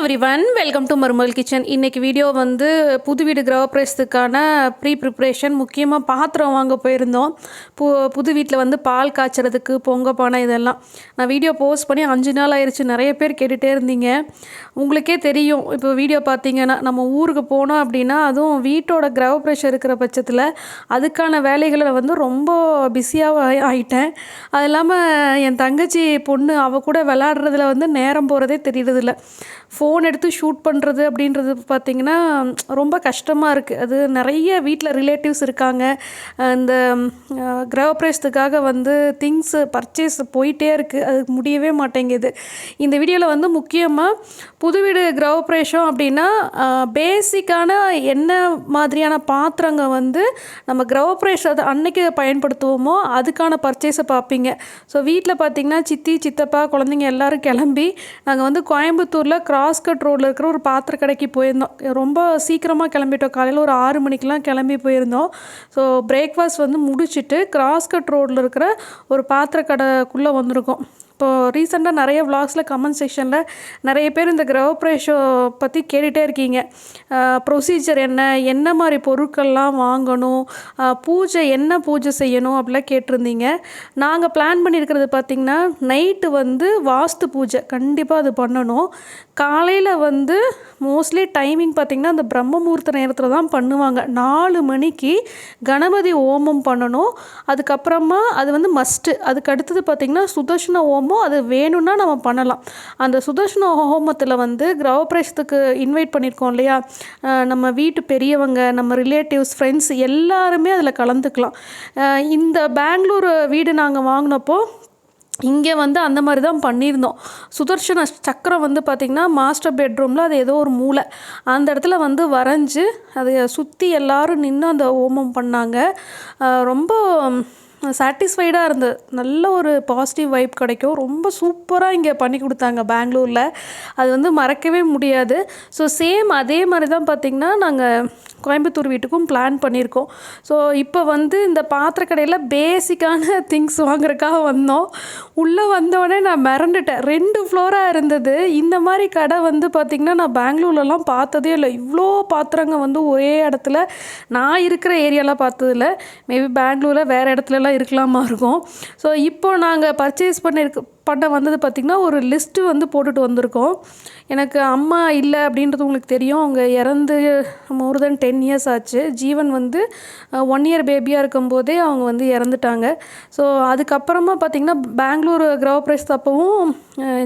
Every one welcome to மருமல் kitchen இன்றைக்கி video வந்து புது வீடு கிரகப்பிரவேசத்துக்கான ப்ரீ ப்ரிப்ரேஷன் முக்கியமாக பாத்திரம் வாங்க போயிருந்தோம். பு புது வீட்டில் வந்து பால் காய்ச்சறதுக்கு பொங்க பானை இதெல்லாம். நான் வீடியோ போஸ்ட் பண்ணி அஞ்சு நாள் ஆயிடுச்சு நிறைய பேர் கேட்டுகிட்டே இருந்தீங்க. உங்களுக்கே தெரியும். இப்போ வீடியோ பார்த்தீங்கன்னா நம்ம ஊருக்கு போனோம் அப்படின்னா அதுவும் வீட்டோட கிரகப்பிரவேசம் இருக்கிற பட்சத்தில் அதுக்கான வேலைகளை வந்து ரொம்ப பிஸியாக ஆயிட்டேன். அது இல்லாமல் என் தங்கச்சி பொண்ணு அவள் கூட விளாடுறதுல வந்து நேரம் போகிறதே தெரியறதில்ல. ஃபோன் எடுத்து ஷூட் பண்ணுறது அப்படின்றது பார்த்திங்கன்னா ரொம்ப கஷ்டமாக இருக்குது அது நிறைய வீட்டில் ரிலேட்டிவ்ஸ் இருக்காங்க. இந்த அஹ், கிரகப்பிரவேசத்துக்காக வந்து திங்ஸு பர்ச்சேஸ் போயிட்டே இருக்குது அது முடியவே மாட்டேங்குது. இந்த வீடியோவில் வந்து முக்கியமாக புது வீடு கிரகப்பிரவேசம் அப்படின்னா பேசிக்கான என்ன மாதிரியான பாத்திரங்க வந்து நம்ம கிரகப்பிரவேசத்தை அன்னைக்கு பயன்படுத்துவோமோ அதுக்கான பர்ச்சேஸை பார்ப்பீங்க. ஸோ வீட்டில் பார்த்திங்கன்னா சித்தி சித்தப்பா குழந்தைங்க எல்லாரும் கிளம்பி நாங்கள் வந்து கோயம்புத்தூரில் கிராஸ் கிராஸ்கட் ரோட்டில் இருக்கிற ஒரு பாத்திர கடைக்கு போயிருந்தோம். ரொம்ப சீக்கிரமாக கிளம்பிட்டோம். காலையில் ஒரு ஆறு மணிக்கெலாம் கிளம்பி போயிருந்தோம். ஸோ பிரேக்ஃபாஸ்ட் வந்து முடிச்சுட்டு கிராஸ்கட் ரோட்டில் இருக்கிற ஒரு பாத்திர கடைக்குள்ளே வந்திருக்கோம். இப்போது ரீசெண்டாக நிறைய விளாக்ஸில் கமெண்ட் செக்ஷனில் நிறைய பேர் இந்த கிரகப்பிரவேஷம் பற்றி கேட்டுகிட்டே இருக்கீங்க. ப்ரொசீஜர் என்ன? என்ன மாதிரி பொருட்கள்லாம் வாங்கணும்? பூஜை என்ன பூஜை செய்யணும்? அப்படிலாம் கேட்டிருந்தீங்க. நாங்கள் பிளான் பண்ணியிருக்கிறது பார்த்திங்கன்னா நைட்டு வந்து வாஸ்து பூஜை. கண்டிப்பாக அது பண்ணணும். காலையில் வந்து மோஸ்ட்லி டைமிங் பார்த்திங்கன்னா அந்த பிரம்ம முகூர்த்த நேரத்தில் தான் பண்ணுவாங்க. நாலு மணிக்கு கணபதி ஹோமம் பண்ணணும். அதுக்கப்புறமா அது வந்து மஸ்ட்டு அதுக்கு அடுத்தது பார்த்திங்கன்னா சுதர்ஷன ஹோமமோ அது வேணும்னா நம்ம பண்ணலாம். அந்த சுதர்ஷன ஹோமத்தில் வந்து கிரகப்பிரவேசத்துக்கு இன்வைட் பண்ணியிருக்கோம் இல்லையா? நம்ம வீட்டு பெரியவங்க நம்ம ரிலேட்டிவ்ஸ் ஃப்ரெண்ட்ஸ் எல்லாருமே அதில் கலந்துக்கலாம். இந்த பெங்களூர் வீடு நாங்கள் வாங்கினப்போ இங்கே வந்து அந்த மாதிரி தான் பண்ணியிருந்தோம். சுதர்ஷன சக்கரம் வந்து பார்த்திங்கன்னா மாஸ்டர் பெட்ரூமில் அது ஏதோ ஒரு மூலை அந்த இடத்துல வந்து வரைஞ்சி அதை சுற்றி எல்லாரும் நின்று அந்த ஹோமம் பண்ணாங்க. ரொம்ப சாட்டிஸ்ஃபைடாக இருந்தது நல்ல ஒரு பாசிட்டிவ் வைப் கிடைக்கும். ரொம்ப சூப்பராக இங்கே பண்ணி கொடுத்தாங்க பெங்களூரில். அது வந்து மறக்கவே முடியாது. ஸோ சேம் அதே மாதிரி தான் பார்த்திங்கன்னா நாங்கள் கோயம்புத்தூர் வீட்டுக்கும் பிளான் பண்ணியிருக்கோம். ஸோ இப்போ வந்து இந்த பாத்திர கடையில் பேசிக்கான திங்ஸ் வாங்குறதுக்காக வந்தோம். உள்ளே வந்தோடனே நான் மிரண்டுட்டேன். ரெண்டு ஃப்ளோராக இருந்தது. இந்த மாதிரி கடை வந்து பார்த்திங்கன்னா நான் பெங்களூர்லலாம் பார்த்ததே இல்லை. இவ்வளோ பாத்திரங்க வந்து ஒரே இடத்துல நான் இருக்கிற ஏரியாலாம் பார்த்ததில்ல. மேபி பெங்களூரில் வேறு இடத்துலலாம் இருக்கலாமா இருக்கும். ஸோ இப்போ நாங்கள் பர்ச்சேஸ் பண்ணியிருக்க பண்ண வந்தது பார்த்திங்கன்னா ஒரு லிஸ்ட்டு வந்து போட்டுட்டு வந்திருக்கோம். எனக்கு அம்மா இல்லை அப்படின்றது உங்களுக்கு தெரியும். அவங்க இறந்து மோர் தென் டென் இயர்ஸ் ஆச்சு. ஜீவன் வந்து ஒன் இயர் பேபியாக இருக்கும்போதே அவங்க வந்து இறந்துட்டாங்க. ஸோ அதுக்கப்புறமா பார்த்திங்கன்னா பெங்களூர் கிரகப்பிரவேசத்து அப்போவும்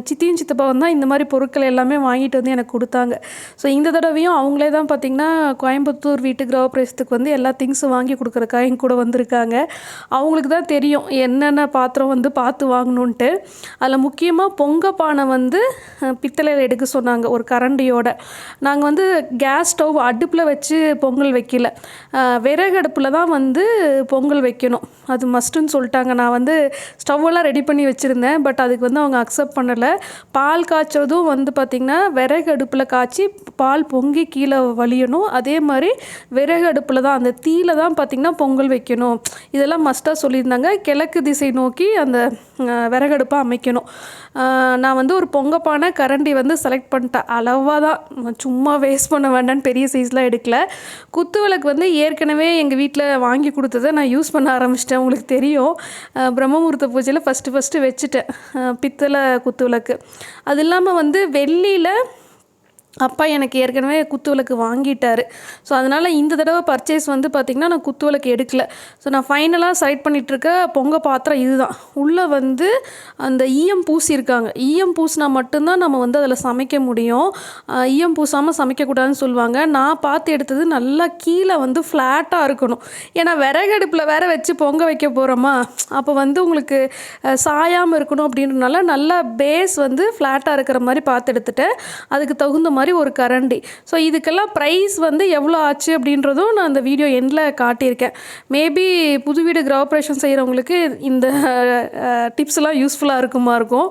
சித்தியும் சித்தப்பாவும் தான் இந்த மாதிரி பொருட்கள் எல்லாமே வாங்கிட்டு வந்து எனக்கு கொடுத்தாங்க. ஸோ இந்த தடவையும் அவங்களே தான் பார்த்திங்கன்னா கோயம்புத்தூர் வீட்டு கிரகப்பிரவேசத்துக்கு வந்து எல்லா திங்ஸும் வாங்கி கொடுக்குறக்காக என் கூட வந்திருக்காங்க. அவங்களுக்கு தான் தெரியும் என்னென்ன பாத்திரம் வந்து பார்த்து வாங்கணுன்ட்டு அதில் முக்கியமாக பொங்க பானை வந்து பித்தளையில் எடுக்க சொன்னாங்க ஒரு கரண்டியோட. நாங்கள் வந்து கேஸ் ஸ்டவ் அடுப்பில் வச்சு பொங்கல் வைக்கல. விறகடுப்பில் விறகு அடுப்பில் தான் வந்து பொங்கல் வைக்கணும். அது மஸ்ட்டுன்னு சொல்லிட்டாங்க. நான் வந்து ஸ்டவ்வெல்லாம் ரெடி பண்ணி வச்சுருந்தேன் பட் அதுக்கு வந்து அவங்க அக்செப்ட் பண்ணலை. பால் காய்ச்சதும் வந்து பார்த்திங்கன்னா விறகு அடுப்பில் காய்ச்சி பால் பொங்கி கீழே வலியணும் அதே மாதிரி விறகு அடுப்பில் தான் அந்த தீயில தான் பார்த்திங்கன்னா பொங்கல் வைக்கணும். இதெல்லாம் மஸ்ட்டாக சொல்லியிருந்தாங்க. கிழக்கு திசை நோக்கி அந்த விறகடுப்பை அமைக்கணும். நான் வந்து ஒரு பொங்கப்பான கரண்டி வந்து செலக்ட் பண்ணிட்டேன் அளவாக தான் சும்மா வேஸ்ட் பண்ண வேண்டாம்னு பெரிய சைஸ்லாம் எடுக்கல. குத்து விளக்கு வந்து ஏற்கனவே எங்கள் வீட்டில் வாங்கி கொடுத்ததை நான் யூஸ் பண்ண ஆரம்பிச்சிட்டேன் உங்களுக்கு தெரியும். பிரம்மமூர்த்த பிரம்மமுகூர்த்த பூஜையில் ஃபஸ்ட்டு ஃபஸ்ட்டு வச்சுட்டேன். பித்தளை குத்து விளக்கு. அது இல்லாமல் வந்து வெள்ளியில் அப்பா எனக்கு ஏற்கனவே குத்து விளக்கு ஸோ அதனால் இந்த தடவை பர்ச்சேஸ் வந்து பார்த்திங்கன்னா நான் குத்து விளக்கு ஸோ நான் ஃபைனலாக செலக்ட் பண்ணிகிட்ருக்க பொங்க பாத்திரம் இதுதான். உள்ளே வந்து அந்த ஈயம் பூசியிருக்காங்க. ஈயம் பூசினா மட்டும்தான் நம்ம வந்து அதில் சமைக்க முடியும். ஈயம் பூசாமல் சமைக்கக்கூடாதுன்னு சொல்லுவாங்க. நான் பார்த்து எடுத்தது நல்லா கீழே வந்து ஃப்ளாட்டாக இருக்கணும். ஏன்னா விறகடுப்பில் வேற வச்சு பொங்க வைக்க போகிறோமா அப்போ வந்து உங்களுக்கு சாயாமல் இருக்கணும் அப்படின்றனால நல்லா பேஸ் வந்து ஃப்ளாட்டாக இருக்கிற மாதிரி பார்த்து எடுத்துட்டேன். அதுக்கு தகுந்த மாதிரி மாதிரி ஒரு கரண்டி. ஸோ இதுக்கெல்லாம் ப்ரைஸ் வந்து எவ்வளோ ஆச்சு அப்படின்றதும் நான் அந்த வீடியோ எண்டில் காட்டியிருக்கேன். மேபி புது வீடு கிரகப்பிரவேசம் செய்கிறவங்களுக்கு இந்த டிப்ஸ் எல்லாம் யூஸ்ஃபுல்லாக இருக்குமா இருக்கும்.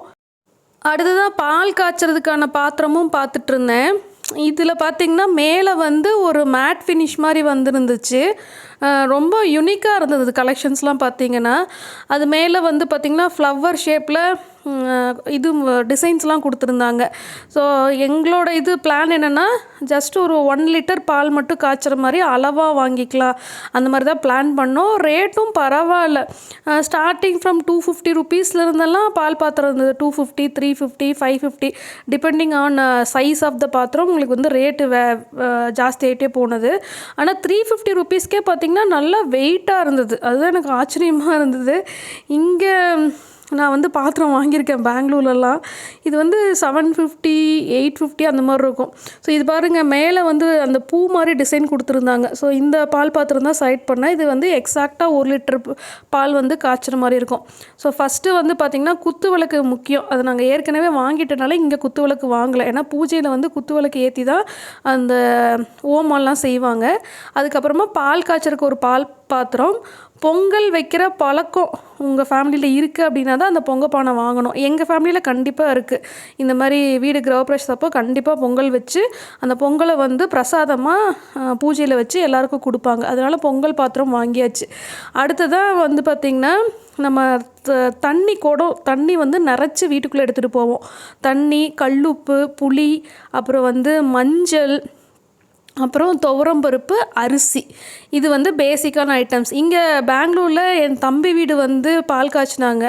அடுத்ததாக பால் காய்ச்சறதுக்கான பாத்திரமும் பார்த்துட்டு இருந்தேன் இதில் பார்த்திங்கன்னா மேலே வந்து ஒரு மேட் ஃபினிஷ் மாதிரி வந்துருந்துச்சு. ரொம்ப யுனிக்காக இருந்தது கலெக்ஷன்ஸ்லாம் பார்த்திங்கன்னா அது மேலே வந்து பார்த்திங்கன்னா ஃப்ளவர் ஷேப்பில் இது டிசைன்ஸ்லாம் கொடுத்துருந்தாங்க. ஸோ எங்களோட இது பிளான் என்னென்னா ஜஸ்ட் ஒரு ஒன் லிட்டர் பால் மட்டும் காய்ச்சுற மாதிரி அளவாக வாங்கிக்கலாம். அந்த மாதிரி தான் பிளான் பண்ணோம். ரேட்டும் பரவாயில்ல. ஸ்டார்டிங் ஃப்ரம் டூ ஃபிஃப்டி ருபீஸ்லேருந்தெல்லாம் பால் பாத்திரம் இருந்தது. Two fifty three fifty five fifty depending on size of the பாத்திரம் உங்களுக்கு வந்து ரேட்டு வே ஜாஸ்தி ஆகிட்டே போனது. ஆனால் த்ரீ ஃபிஃப்டி ருபீஸ்க்கே பார்த்தீங்கன்னா நல்லா வெயிட்டாக இருந்தது. அதுதான் எனக்கு ஆச்சரியமாக இருந்தது. இங்கே நான் வந்து பாத்திரம் வாங்கியிருக்கேன் பெங்களூர்லலாம். இது வந்து செவன் ஃபிஃப்டி எயிட் ஃபிஃப்டி அந்த மாதிரி இருக்கும். ஸோ இது பாருங்கள் மேலே வந்து அந்த பூ மாதிரி டிசைன் கொடுத்துருந்தாங்க. ஸோ இந்த பால் பாத்திரம் தான் செலக்ட் பண்ணேன். இது வந்து எக்ஸாக்டாக ஒரு லிட்டர் பால் வந்து காய்ச்சுற மாதிரி இருக்கும். ஸோ ஃபஸ்ட்டு வந்து பார்த்திங்கன்னா குத்து விளக்கு முக்கியம். அதை நாங்கள் ஏற்கனவே வாங்கிட்டனால இங்கே குத்து விளக்கு வாங்கலை. ஏன்னா பூஜையில் வந்து குத்து விளக்கு ஏற்றி தான் அந்த ஓமம்லாம் செய்வாங்க. அதுக்கப்புறமா பால் காய்ச்சறக்கு ஒரு பால் பாத்திரம் பொங்கல் வைக்கிற பழக்கம் உங்கள் ஃபேமிலியில் இருக்குது அப்படின்னா தான் அந்த பொங்க பானை வாங்கணும். எங்கள் ஃபேமிலியில் கண்டிப்பாக இருக்குது இந்த மாதிரி வீடு கிரகப்பிரவேசம் அப்போ கண்டிப்பாக பொங்கல் வச்சு அந்த பொங்கலை வந்து பிரசாதமாக பூஜையில் வச்சு எல்லாருக்கும் கொடுப்பாங்க. அதனால் பொங்கல் பாத்திரம் வாங்கியாச்சு. அடுத்ததாக வந்து பார்த்திங்கன்னா நம்ம த- தண்ணி குடம் தண்ணி வந்து நிறச்சி வீட்டுக்குள்ளே எடுத்துகிட்டு போவோம். தண்ணி கல்லுப்பு புளி அப்புறம் வந்து மஞ்சள் அப்புறம் துவரம் பருப்பு அரிசி. இது வந்து பேசிக்கான ஐட்டம்ஸ் இங்கே பெங்களூரில் என் தம்பி வீடு வந்து பால் காய்ச்சினாங்க.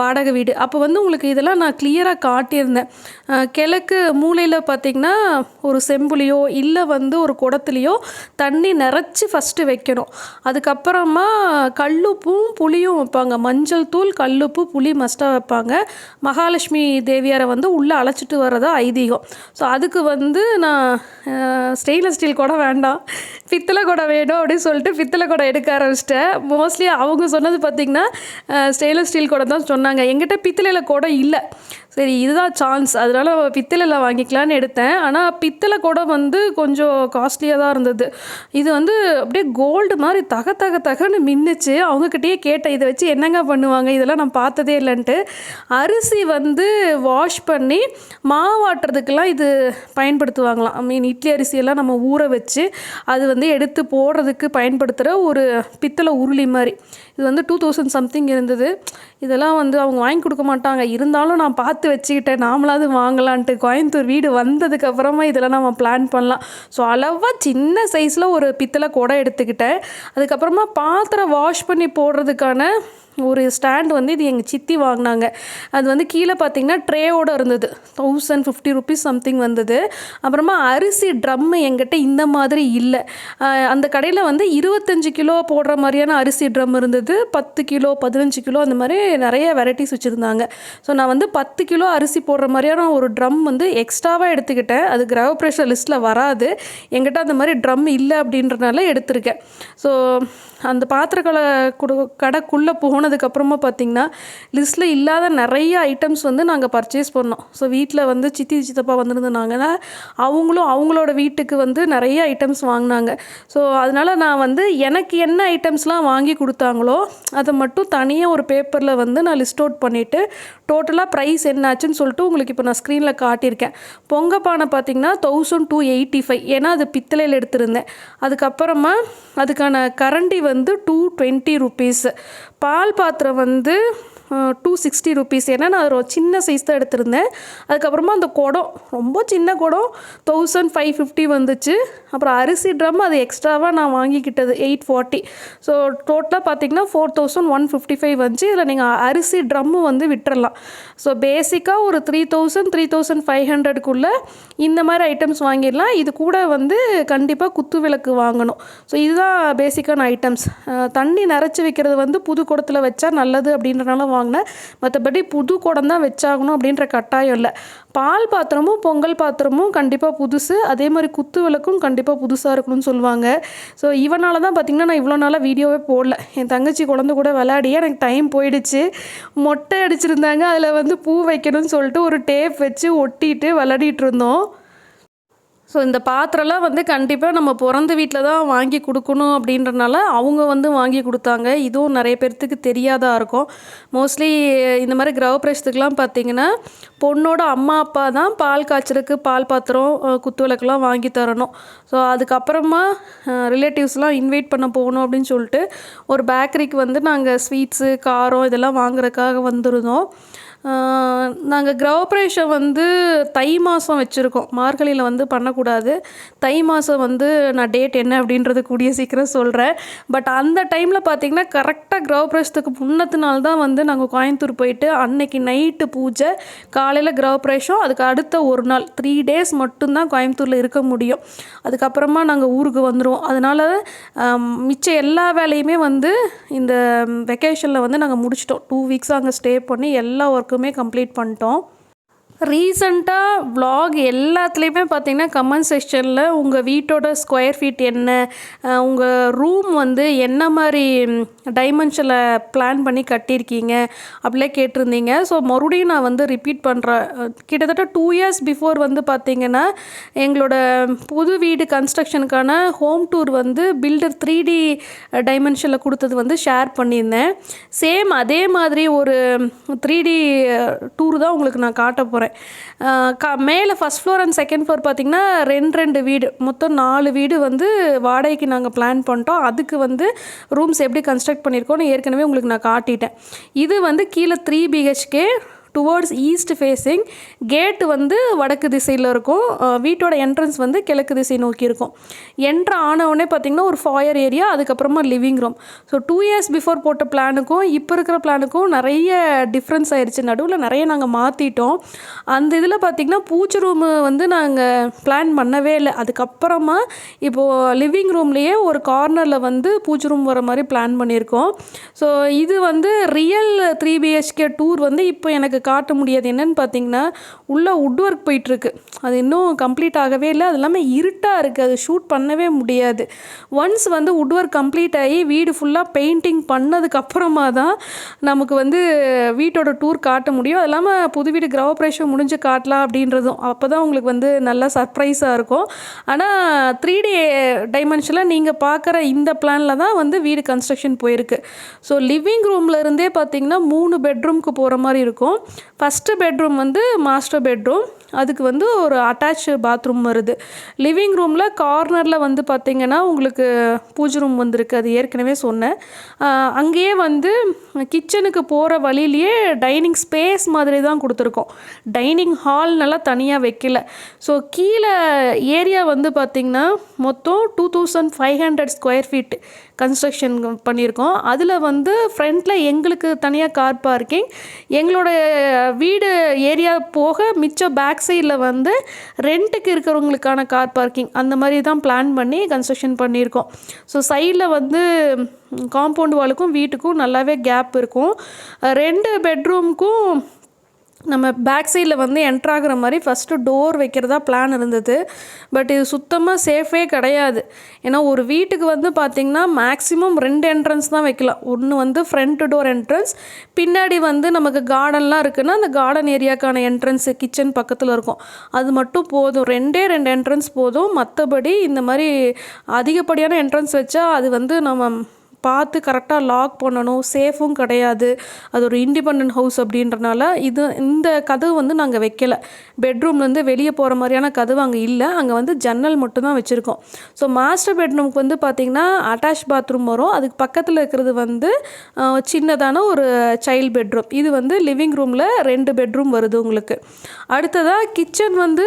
வாடகை வீடு. அப்போ வந்து உங்களுக்கு இதெல்லாம் நான் கிளியராக காட்டியிருந்தேன். கிழக்கு மூலையில் பார்த்திங்கன்னா ஒரு செம்புலேயோ இல்லை வந்து ஒரு குடத்துலையோ தண்ணி நிறச்சி ஃபஸ்ட்டு வைக்கணும். அதுக்கப்புறமா கல்லுப்பும் புளியும் வைப்பாங்க. மஞ்சள் தூள் கல்லுப்பு புளி மஸ்ட்டாக வைப்பாங்க. மகாலட்சுமி தேவியாரை வந்து உள்ளே அழைச்சிட்டு வர்றதா ஐதீகம். ஸோ அதுக்கு வந்து நான் ஸ்டெயின்லெஸ் ஸ்டீல் கூட வேண்டாம். பித்தளை குடம் வேணும் அப்படின்னு சொல்லிட்டு பித்தளை குடம் எடுக்க ஆரம்பிச்சிட்டேன். மோஸ்ட்லி அவங்க சொன்னது பார்த்திங்கன்னா ஸ்டெயின்லெஸ் ஸ்டீல் குடம் தான் சொன்னாங்க. எங்கிட்ட பித்தளையில் குடம் இல்லை. சரி இதுதான் சான்ஸ் அதனால் பித்தளையில் வாங்கிக்கலான்னு எடுத்தேன். ஆனால் பித்தளை குடம் வந்து கொஞ்சம் காஸ்ட்லியாக தான் இருந்தது. இது வந்து அப்படியே கோல்டு மாதிரி தக தக தகன்னு மின்னுச்சு. அவங்கக்கிட்டேயே கேட்டேன் இதை வச்சு என்னங்க பண்ணுவாங்க? இதெல்லாம் நான் பார்த்ததே இல்லைன்ட்டு. அரிசி வந்து வாஷ் பண்ணி மாவாட்டுறதுக்கெல்லாம் இது பயன்படுத்துவாங்களாம். ஐ மீன் இட்லி அரிசியெல்லாம் நம்ம ஊற வச்சு அது வந்து எடுத்து போடுறதுக்கு பயன்படுத்துகிற ஒரு பித்தளை உருளி மாதிரி. இது வந்து டூ தௌசண்ட் சம்திங் இருந்தது. இதெல்லாம் வந்து அவங்க வாங்கி கொடுக்க மாட்டாங்க. இருந்தாலும் நான் பார்த்து வச்சுக்கிட்டேன். நாமளாவது வாங்கலான்ட்டு கோயம்புத்தூர் வீடு வந்ததுக்கப்புறமா இதெல்லாம் நம்ம பிளான் பண்ணலாம். ஸோ அளவாக சின்ன சைஸில் ஒரு பித்தளை குடம் எடுத்துக்கிட்டேன். அதுக்கப்புறமா பாத்திரம் வாஷ் பண்ணி போடுறதுக்கான ஒரு ஸ்டாண்ட் வந்து இது எங்கள் சித்தி வாங்கினாங்க. அது வந்து கீழே பார்த்தீங்கன்னா ட்ரேயோடு இருந்தது. தௌசண்ட் ஃபிஃப்டி ருபீஸ் சம்திங் வந்தது. அப்புறமா அரிசி ட்ரம்மு எங்கிட்ட இந்த மாதிரி இல்லை. அந்த கடையில் வந்து இருபத்தஞ்சு கிலோ போடுற மாதிரியான அரிசி ட்ரம் இருந்தது. பத்து கிலோ பதினஞ்சு கிலோ அந்த மாதிரி நிறைய வெரைட்டிஸ் வச்சுருந்தாங்க. ஸோ நான் வந்து பத்து கிலோ அரிசி போடுற மாதிரியான ஒரு ட்ரம் வந்து எக்ஸ்ட்ராவாக எடுத்துக்கிட்டேன். அது கிரகப்பிரவேச லிஸ்ட்டில் வராது. எங்கிட்ட அந்த மாதிரி ட்ரம் இல்லை அப்படின்றனால எடுத்திருக்கேன். ஸோ அந்த பாத்திரக்கலை கொடு கடைக்குள்ளே போகணும் போனதுக்கப்புறமா பார்த்தீங்கன்னா லிஸ்ட்டில் இல்லாத நிறைய ஐட்டம்ஸ் வந்து நாங்கள் பர்ச்சேஸ் பண்ணோம். ஸோ வீட்டில் வந்து சித்தி சித்தப்பா வந்திருந்தாங்கன்னா அவங்களும் அவங்களோட வீட்டுக்கு வந்து நிறைய ஐட்டம்ஸ் வாங்கினாங்க. ஸோ அதனால் நான் வந்து எனக்கு என்ன ஐட்டம்ஸ்லாம் வாங்கி கொடுத்தாங்களோ அதை மட்டும் தனியாக ஒரு பேப்பரில் வந்து நான் லிஸ்ட் அவுட் பண்ணிவிட்டு டோட்டலாக ப்ரைஸ் என்னாச்சுன்னு சொல்லிட்டு உங்களுக்கு இப்போ நான் ஸ்க்ரீனில் காட்டியிருக்கேன். பொங்க பானை பார்த்தீங்கன்னா தௌசண்ட் டூ எயிட்டி ஃபைவ் ஏன்னா அது பித்தளையில் எடுத்திருந்தேன். அதுக்கப்புறமா அதுக்கான கரண்டி வந்து டூ டுவெண்ட்டி ருபீஸ் பால் பாத்திரம் வந்து டூ சிக்ஸ்டி ருபீஸ் ஏன்னா நான் ஒரு சின்ன சைஸ் தான் எடுத்திருந்தேன். அதுக்கப்புறமா அந்த குடம் ரொம்ப சின்ன குடம் தௌசண்ட் ஃபைவ் ஃபிஃப்டி வந்துச்சு. அப்புறம் அரிசி ட்ரம் அது எக்ஸ்ட்ராவாக நான் வாங்கிக்கிட்டது எயிட் ஃபார்ட்டி ஸோ டோட்டலாக பார்த்தீங்கன்னா four thousand one fifty five வந்துச்சு. இதில் நீங்கள் அரிசி ட்ரம்மு வந்து விட்டுறலாம். ஸோ பேசிக்காக ஒரு three thousand three thousand five ஹண்ட்ரடுக்குள்ளே இந்த மாதிரி ஐட்டம்ஸ் வாங்கிடலாம். இது கூட வந்து கண்டிப்பாக குத்து விளக்கு வாங்கணும். ஸோ இதுதான் பேசிக்கான ஐட்டம்ஸ் தண்ணி நிறச்சி வைக்கிறது வந்து புது குடத்தில் வச்சா நல்லது அப்படின்றனால வாங்கினேன் மற்றபடி புது குடம் தான் வச்சாகணும் அப்படின்ற கட்டாயம் இல்லை. பால் பாத்திரமும் பொங்கல் பாத்திரமும் கண்டிப்பாக புதுசு. அதே மாதிரி குத்து விளக்கும் கண்டிப்பாக புதுசாக இருக்கணும்னு சொல்லுவாங்க. ஸோ இவனால தான் பார்த்திங்கன்னா நான் இவ்வளோ நாளாக வீடியோவே போடல. என் தங்கச்சி குழந்தை கூட விளையாடியே எனக்கு டைம் போயிடுச்சு. மொட்டை அடிச்சிருந்தாங்க. அதில் வந்து பூ வைக்கணும்னு சொல்லிட்டு ஒரு டேப் வச்சு ஒட்டிட்டு விளையாடிட்டு இருந்தோம். ஸோ இந்த பாத்திரம்லாம் வந்து கண்டிப்பாக நம்ம பிறந்த வீட்டில் தான் வாங்கி கொடுக்கணும் அப்படின்றனால அவங்க வந்து வாங்கி கொடுத்தாங்க. இதுவும் நிறைய பேர்த்துக்கு தெரியாதா இருக்கும். மோஸ்ட்லி இந்த மாதிரி கிரகப்பிரவேசத்துக்குலாம் பார்த்தீங்கன்னா பொண்ணோட அம்மா அப்பா தான் பால் காய்ச்சலுக்கு பால் பாத்திரம் குத்து விளக்குலாம் வாங்கி தரணும். ஸோ அதுக்கப்புறமா ரிலேட்டிவ்ஸ்லாம் இன்வைட் பண்ண போகணும் அப்படின்னு சொல்லிட்டு ஒரு பேக்கரிக்கு வந்து நாங்கள் ஸ்வீட்ஸு காரம் இதெல்லாம் வாங்குறதுக்காக வந்திருந்தோம். நாங்கள் கிரகப்பிரவேஷம் வந்து தை மாதம் வச்சுருக்கோம். மார்கழியில் வந்து பண்ணக்கூடாது. தை மாதம் வந்து நான் டேட் என்ன அப்படின்றது கூடிய சீக்கிரம் சொல்கிறேன் பட் அந்த டைமில் பார்த்திங்கன்னா கரெக்டாக கிரகப்பிரவேசத்துக்கு முன்னத்து நாள் தான் வந்து நாங்கள் கோயம்புத்தூர் போயிட்டு அன்னைக்கு நைட்டு பூஜை காலையில் கிரகப்பிரவேஷம் அதுக்கு அடுத்த ஒரு நாள் த்ரீ டேஸ் மட்டும்தான் கோயம்புத்தூரில் இருக்க முடியும். அதுக்கப்புறமா நாங்கள் ஊருக்கு வந்துடுவோம் அதனால் மிச்ச எல்லா வேலையுமே வந்து இந்த வெக்கேஷனில் வந்து நாங்கள் முடிச்சிட்டோம். டூ வீக்ஸ் அங்கே ஸ்டே பண்ணி எல்லா ஒர்க் ஒர்க்குமே கம்ப்ளீட் பண்ணிட்டோம். ரீசண்டாக vlog எல்லாத்துலேயுமே பார்த்தீங்கன்னா கமெண்ட் செக்ஷனில் உங்கள் வீட்டோட ஸ்கொயர் ஃபீட் என்ன? உங்கள் ரூம் வந்து என்ன மாதிரி டைமென்ஷனில் பிளான் பண்ணி கட்டியிருக்கீங்க? அப்படிலாம் கேட்டிருந்தீங்க. ஸோ மறுபடியும் நான் வந்து ரிப்பீட் பண்ணுறேன் கிட்டத்தட்ட டூ இயர்ஸ் பிஃபோர் வந்து பார்த்தீங்கன்னா எங்களோட புது வீடு கன்ஸ்ட்ரக்ஷனுக்கான ஹோம் டூர் வந்து பில்டர் த்ரீ டி டைமென்ஷனில் கொடுத்தது வந்து ஷேர் பண்ணியிருந்தேன். சேம் அதே மாதிரி ஒரு த்ரீ டி டூர் தான் உங்களுக்கு நான் காட்ட போகிறேன் க மேலே first floor and second floor பார்த்திங்கன்னா ரெண்டு ரெண்டு வீடு. மொத்தம் நாலு வீடு வந்து வாடகைக்கு நாங்கள் பிளான் பண்ணிட்டோம். அதுக்கு வந்து ரூம்ஸ் எப்படி கன்ஸ்ட்ரக்ட் பண்ணியிருக்கோன்னு ஏற்கனவே உங்களுக்கு நான் காட்டிட்டேன். இது வந்து கீழே three BHK towards east facing gate வந்து வடக்கு திசையில் இருக்கும். வீட்டோட என்ட்ரன்ஸ் வந்து கிழக்கு திசை நோக்கி இருக்கும். என்ட்ரு ஆனவுடனே பார்த்திங்கன்னா ஒரு ஃபாயர் ஏரியா அதுக்கப்புறமா living room so two years before போட்ட பிளானுக்கும் இப்போ இருக்கிற பிளானுக்கும் நிறைய டிஃப்ரென்ஸ் ஆயிடுச்சு நடுவில் நிறைய நாங்கள் மாற்றிட்டோம் அந்த இதில் பார்த்திங்கன்னா பூச்சி ரூமு வந்து நாங்கள் பிளான் பண்ணவே இல்லை. அதுக்கப்புறமா இப்போது லிவிங் ரூம்லேயே ஒரு கார்னரில் வந்து பூச்சி ரூம் வர மாதிரி பிளான் பண்ணியிருக்கோம். ஸோ இது வந்து ரியல் த்ரீ பிஹெச்கே டூர் வந்து இப்போ எனக்கு காட்ட முடியாது. என்னன்னு பார்த்தீங்கன்னா உள்ளே வுட் ஒர்க் போயிட்டுருக்கு. அது இன்னும் கம்ப்ளீட் ஆகவே இல்லை. அது இல்லாமல் இருட்டாக இருக்குது அது ஷூட் பண்ணவே முடியாது. ஒன்ஸ் வந்து உட் ஒர்க் கம்ப்ளீட் ஆகி வீடு ஃபுல்லாக பெயிண்டிங் பண்ணதுக்கப்புறமா தான் நமக்கு வந்து வீட்டோட டூர் காட்ட முடியும். அது இல்லாமல் புது வீடு கிரகப்பிரவேசம் முடிஞ்சு காட்டலாம் அப்படின்றதும் அப்போ தான் உங்களுக்கு வந்து நல்லா சர்ப்ரைஸாக இருக்கும். ஆனால் த்ரீ டி டைமென்ஷனில் நீங்கள் பார்க்குற இந்த பிளானில் தான் வந்து வீடு கன்ஸ்ட்ரக்ஷன் போயிருக்கு. ஸோ லிவிங் ரூமில் இருந்தே பார்த்தீங்கன்னா மூணு பெட்ரூம்க்கு போகிற மாதிரி இருக்கும். ஃபஸ்ட்டு பெட்ரூம் வந்து மாஸ்டர் பெட்ரூம் அதுக்கு வந்து ஒரு அட்டாச் பாத்ரூம் வருது. லிவிங் ரூமில் கார்னரில் வந்து பார்த்திங்கன்னா உங்களுக்கு பூஜை ரூம் வந்திருக்கு அது ஏற்கனவே சொன்னேன். அங்கேயே வந்து கிச்சனுக்கு போகிற வழியிலேயே டைனிங் ஸ்பேஸ் மாதிரி தான் கொடுத்துருக்கோம். டைனிங் ஹால் நல்லா தனியாக வைக்கல. ஸோ கீழே ஏரியா வந்து பார்த்திங்கன்னா மொத்தம் two thousand five hundred square feet construction பண்ணியிருக்கோம். அதில் வந்து ஃப்ரண்ட்டில் எங்களுக்கு தனியாக கார் பார்க்கிங் எங்களோட வீடு ஏரியா போக மிச்சம் பேக் சைடில் வந்து ரெண்ட்டுக்கு இருக்கிறவங்களுக்கான கார் பார்க்கிங் அந்த மாதிரி தான் பிளான் பண்ணி கன்ஸ்ட்ரக்ஷன் பண்ணியிருக்கோம். ஸோ சைடில் வந்து காம்பவுண்ட் வாலுக்கும் வீட்டுக்கும் நல்லாவே கேப் இருக்கும். ரெண்டு பெட்ரூம்க்கும் நம்ம பேக் சைடில் வந்து என்ட்ராகிற மாதிரி ஃபஸ்ட்டு டோர் வைக்கிறதா பிளான் இருந்தது. பட் இது சுத்தமாக சேஃபே கிடையாது. ஏன்னா ஒரு வீட்டுக்கு வந்து பார்த்திங்கன்னா மேக்ஸிமம் ரெண்டு என்ட்ரன்ஸ் தான் வைக்கலாம். ஒன்று வந்து ஃப்ரண்ட் டோர் என்ட்ரன்ஸ் பின்னாடி வந்து நமக்கு கார்டன்லாம் இருக்குன்னா அந்த கார்டன் ஏரியாக்கான என்ட்ரன்ஸ் கிச்சன் பக்கத்தில் இருக்கும். அது மட்டும் போதும். ரெண்டே ரெண்டு என்ட்ரன்ஸ் போதும். மற்றபடி இந்த மாதிரி அதிகப்படியான என்ட்ரன்ஸ் வச்சா அது வந்து நம்ம பார்த்து கரெக்டாக லாக் பண்ணணும் சேஃபும் கிடையாது. அது ஒரு இண்டிபெண்ட் ஹவுஸ் அப்படின்றனால இது இந்த கதவு வந்து நாங்கள் வைக்கல. பெட்ரூம்லேருந்து வெளியே போகிற மாதிரியான கதவு அங்கே இல்லை. அங்கே வந்து ஜன்னல் மட்டும்தான் வச்சுருக்கோம். ஸோ மாஸ்டர் பெட்ரூமுக்கு வந்து பார்த்திங்கன்னா அட்டாச் பாத்ரூம் வரும். அதுக்கு பக்கத்தில் இருக்கிறது வந்து சின்னதான ஒரு சைல்டு பெட்ரூம் இது வந்து லிவிங் ரூமில் ரெண்டு பெட்ரூம் வருது உங்களுக்கு. அடுத்ததாக கிச்சன் வந்து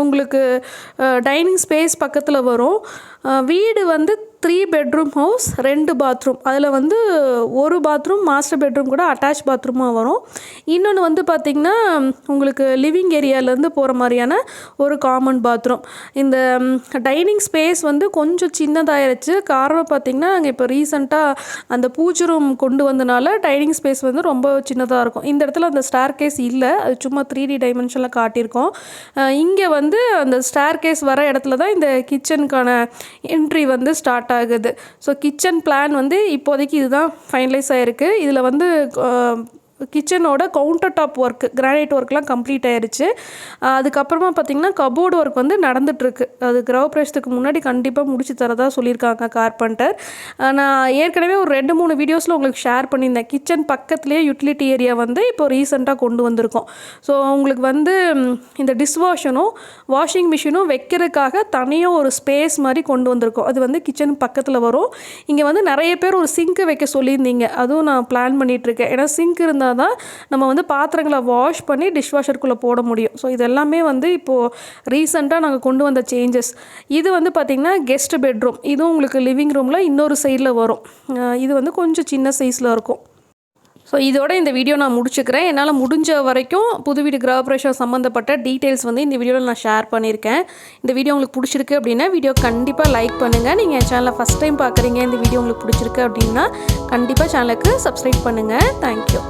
உங்களுக்கு டைனிங் ஸ்பேஸ் பக்கத்தில் வரும். வீடு வந்து த்ரீ பெட்ரூம் ஹவுஸ் ரெண்டு பாத்ரூம் அதில் வந்து ஒரு பாத்ரூம் மாஸ்டர் பெட்ரூம் கூட அட்டாச் பாத்ரூமாக வரும். இன்னொன்று வந்து பார்த்திங்கன்னா உங்களுக்கு லிவிங் ஏரியாவிலேருந்து போகிற மாதிரியான ஒரு காமன் பாத்ரூம் இந்த டைனிங் ஸ்பேஸ் வந்து கொஞ்சம் சின்னதாயிருச்சு. காரணம் பார்த்திங்கன்னா நாங்கள் இப்போ ரீசெண்டாக அந்த பூச்சி ரூம் கொண்டு வந்தனால டைனிங் ஸ்பேஸ் வந்து ரொம்ப சின்னதாக இருக்கும். இந்த இடத்துல அந்த ஸ்டார் கேஸ் இல்லை. அது சும்மா த்ரீ டி டைமென்ஷனில் காட்டியிருக்கோம். இங்கே வந்து அந்த ஸ்டார் கேஸ் வர இடத்துல தான் இந்த கிச்சனுக்கான என்ட்ரி வந்து ஸ்டார்ட் ஆகுது. ஸோ கிச்சன் பிளான் வந்து இப்போதைக்கு இதுதான் ஃபைனலைஸ் ஆகிருக்கு இதில் வந்து கிச்சனோட கவுண்டர் டாப் ஒர்க்கு கிரானைட் ஒர்க்லாம் கம்ப்ளீட் ஆயிடுச்சு அதுக்கப்புறமா பார்த்திங்கன்னா கபோர்டு ஒர்க் வந்து நடந்துட்டுருக்கு. அது கிரகப்பிரவேசத்துக்கு முன்னாடி கண்டிப்பாக முடிச்சு தரதா சொல்லியிருக்காங்க கார்பெண்டர் நான் ஏற்கனவே ஒரு ரெண்டு மூணு வீடியோஸில் உங்களுக்கு ஷேர் பண்ணியிருந்தேன். கிச்சன் பக்கத்துலேயே யூட்டிலிட்டி ஏரியா வந்து இப்போ ரீசெண்டாக கொண்டு வந்திருக்கோம். ஸோ உங்களுக்கு வந்து இந்த டிஷ்வாஷனும் வாஷிங் மிஷினும் வைக்கிறதுக்காக தனியாக ஒரு ஸ்பேஸ் மாதிரி கொண்டு வந்திருக்கோம். அது வந்து கிச்சன் பக்கத்தில் வரும். இங்கே வந்து நிறைய பேர் ஒரு சிங்க்கு வைக்க சொல்லியிருந்தீங்க. அதுவும் நான் பிளான் பண்ணிகிட்ருக்கேன் ஏன்னா சிங்க் இருந்தால் இருந்தால் தான் நம்ம வந்து பாத்திரங்களை வாஷ் பண்ணி டிஷ் வாஷருக்குள்ளே போட முடியும். ஸோ இது எல்லாமே வந்து இப்போது ரீசெண்டாக நாங்கள் கொண்டு வந்த சேஞ்சஸ் இது வந்து பார்த்திங்கன்னா கெஸ்ட் பெட்ரூம் இதுவும் உங்களுக்கு லிவிங் ரூமில் இன்னொரு சைடில் வரும். இது வந்து கொஞ்சம் சின்ன சைஸில் இருக்கும். ஸோ இதோட இந்த வீடியோ நான் முடிச்சுக்கிறேன். என்னால் முடிஞ்ச வரைக்கும் புது வீடு கிரகப்பிரவேசம் சம்மந்தப்பட்ட டீட்டெயில்ஸ் வந்து இந்த வீடியோவில் நான் ஷேர் பண்ணியிருக்கேன். இந்த வீடியோ உங்களுக்கு பிடிச்சிருக்கு அப்படின்னா வீடியோ கண்டிப்பாக லைக் பண்ணுங்கள் நீங்கள் என் சேனலை ஃபஸ்ட் டைம் பார்க்குறீங்க இந்த வீடியோ உங்களுக்கு பிடிச்சிருக்கு அப்படின்னா கண்டிப்பாக சேனலுக்கு சப்ஸ்கிரைப் பண்ணுங்கள் தேங்க்யூ